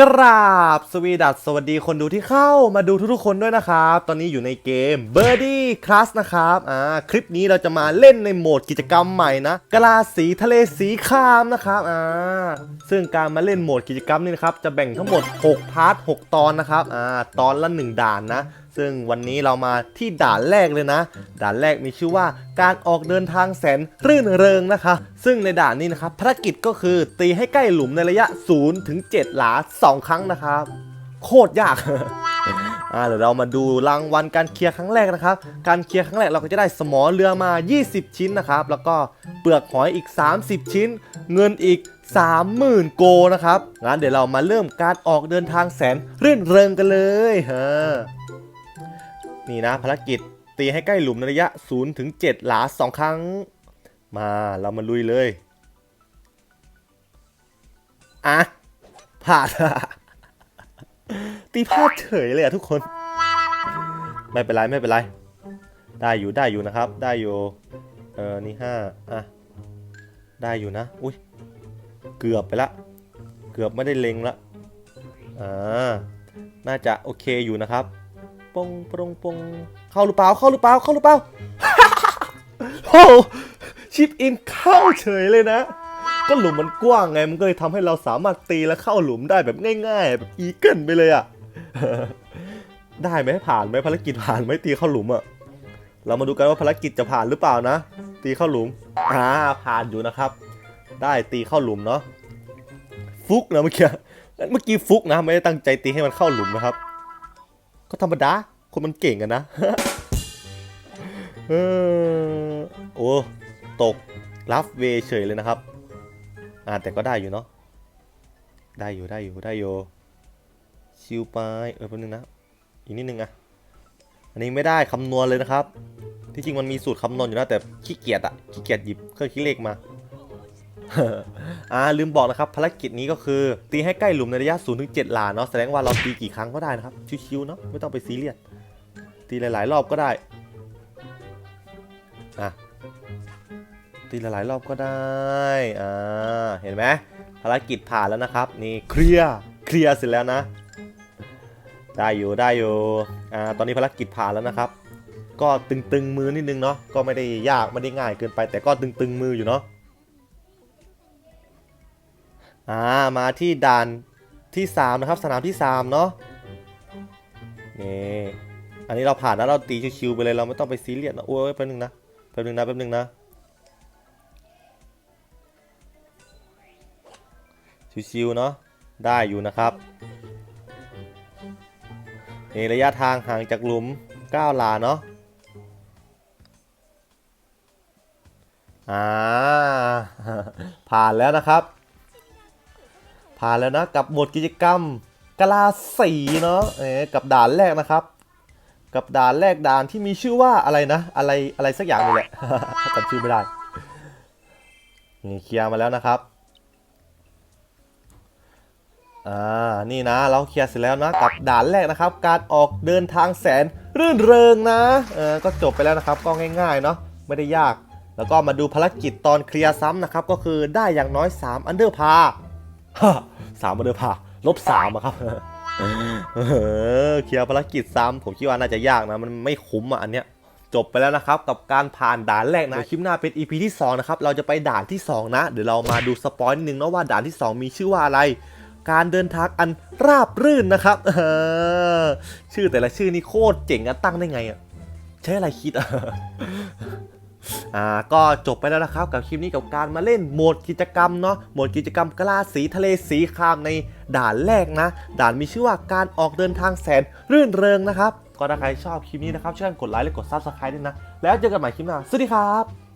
กราบสวีดัสสวัสดีคนดูที่เข้ามาดูทุกๆคนด้วยนะครับ ตอนนี้อยู่ในเกม Birdie Class นะครับอ่าคลิปนี้เราจะมาเล่นในโหมดกิจกรรมใหม่นะกะลาสีทะเลสีครามนะครับอ่าซึ่งการมาเล่นโหมดกิจกรรมนี้นะครับจะแบ่งทั้งหมด 6 พาร์ท 6 ตอนนะครับอ่าตอนละ 1 ด่านนะซึ่งวันนี้เรามาที่ด่านแรกเลยนะ ด่านแรกมีชื่อว่าการออกเดินทางแสนรื่นเริงนะคะ ซึ่งในด่านนี้นะครับภารกิจก็คือตีให้ใกล้หลุมในระยะ0ถึง7หลา 2 ครั้งนะครับ โคตรยากอ่าเดี๋ยวเรามาดูรางวัลการเคลียร์ครั้งแรกนะครับ การเคลียร์ครั้งแรกเราก็จะได้สมอเรือมา 20 ชิ้นนะครับ แล้วก็เปลือกหอยอีก 30 ชิ้น เงินอีก 30,000 โกนะครับ งั้นเดี๋ยวเรามาเริ่มการออกเดินทางแสนรื่นเริงกันเลยฮะ นี่นะภารกิจตีให้ใกล้หลุมในระยะ0ถึง7หลา 2 ครั้ง มาเรามาลุยเลย อะผ่านตีพลาดเฉยเลยอะทุกคน ไม่เป็นไรไม่เป็นไร ได้อยู่ได้อยู่นะครับ ได้อยู่ เออนี่ห้าอะ ได้อยู่นะ อุ้ยเกือบไปละ เกือบไม่ได้เล็งละอ่าน่าจะโอเคอยู่นะครับ ปงปงปงเข้าหรือเปล่าเข้าหรือเปล่าเข้าหรือเปล่าโอ้ชิปอินเข้าเฉยเลยนะ ก็หลุมมันกว้างไงมันก็เลยทำให้เราสามารถตีและเข้าหลุมได้แบบง่าย ๆ แบบอีเกิลไปเลยอะได้ไหมผ่านไหมภารกิจผ่านไหมตีเข้าหลุมอะเรามาดูกันว่าภารกิจจะผ่านหรือเปล่านะ ตีเข้าหลุมอ่าผ่านอยู่นะครับ ได้ตีเข้าหลุมเนาะฟุกนะเมื่อกี้เมื่อกี้ฟุกนะไม่ได้ตั้งใจตีให้มันเข้าหลุมนะครับ ก็ธรรมดา คนมันเก่งกันนะเออโอ้ตกรับเวเฉยเลยนะครับ อ่าแต่ก็ได้อยู่เนาะได้อยู่ได้อยู่ได้อยู่ชิวไปเออแป๊บนึงนะอีกนิดนึงอะอันนี้ไม่ได้คำนวณเลยนะครับ ที่จริงมันมีสูตรคำนวณอยู่นะแต่ขี้เกียจอะขี้เกียจหยิบเครื่องคิดเลขมา อ่าลืมบอกนะครับภารกิจนี้ก็คือตีให้ใกล้หลุมในระยะ0ถึง7หลาเนาะแสดงว่าเราตีกี่ครั้งก็ได้นะครับ ชิวๆเนาะไม่ต้องไปซีเรียสตีหลายๆ รอบก็ได้อะตีหลายๆรอบก็ได้อ่าเห็นไหมภารกิจผ่านแล้วนะครับ นี่เคลียร์เคลียร์เสร็จแล้วนะ ได้อยู่ได้อยู่อ่าตอนนี้ภารกิจผ่านแล้วนะครับ ก็ตึงๆมือนิดนึงเนาะก็ไม่ได้ยากไม่ได้ง่ายเกินไป แต่ก็ตึงๆมืออยู่เนาะ อ่ามาที่ด่านที่ 3 นะครับ สนามที่ 3 เนาะนี่อันนี้เราผ่านแล้วเราตีชิวๆไปเลยเราไม่ต้องไปซีเรียสนะโอ้ยแป๊บนึงนะแป๊บนึงนะแป๊บนึงนะชิวๆเนาะได้อยู่นะครับนี่ระยะทางห่างจากหลุม9หลาเนาะอ่าผ่านแล้วนะครับ ผ่านแล้วนะกับหมวดกิจกรรมกลาสีเนาะเอ๊กับด่านแรกนะครับ กับด่านแรกด่านที่มีชื่อว่าอะไรนะ อะไรอะไรสักอย่างนี่แหละจำชื่อไม่ได้นี่เคลียร์มาแล้วนะครับอ่านี่นะเราเคลียร์เสร็จแล้วนะกับด่านแรกนะครับ การออกเดินทางแสนรื่นเริงนะเออก็จบไปแล้วนะครับ ก็ง่ายๆเนาะไม่ได้ยาก แล้วก็มาดูภารกิจตอนเคลียร์ซ้ำนะครับ ก็คือได้อย่างน้อย 3 อันเดอร์พา สามมาเดอร์พาลบสามอะครับเออเคลียร์ภารกิจซ้ำผมคิดว่าน่าจะยากนะ มันไม่คุ้มอะอันเนี้ยจบไปแล้วนะครับกับการผ่านด่านแรกนะเดี๋ยวคลิปหน้าเป็น EP ที่ 2 นะครับ เราจะไปด่านที่ 2 นะ เดี๋ยวเรามาดูสปอยนิดนึงนะว่าด่านที่ 2 มีชื่อว่าอะไร การเดินทางอันราบรื่นนะครับเออชื่อแต่ละชื่อนี่โคตรเจ๋งอะตั้งได้ไงอะใช้อะไรคิดอะ อ่าก็จบไปแล้วนะครับกับคลิปนี้กับการมาเล่นโหมดกิจกรรมเนาะโหมดกิจกรรมกล้าสีทะเลสีครามในด่านแรกนะ ด่านมีชื่อว่าการออกเดินทางแสนรื่นเริงนะครับ ก็ถ้าใครชอบคลิปนี้นะครับช่วยกดไลค์และกด Subscribe ด้วยนะ แล้วเจอกันใหม่คลิปหน้าสวัสดีครับ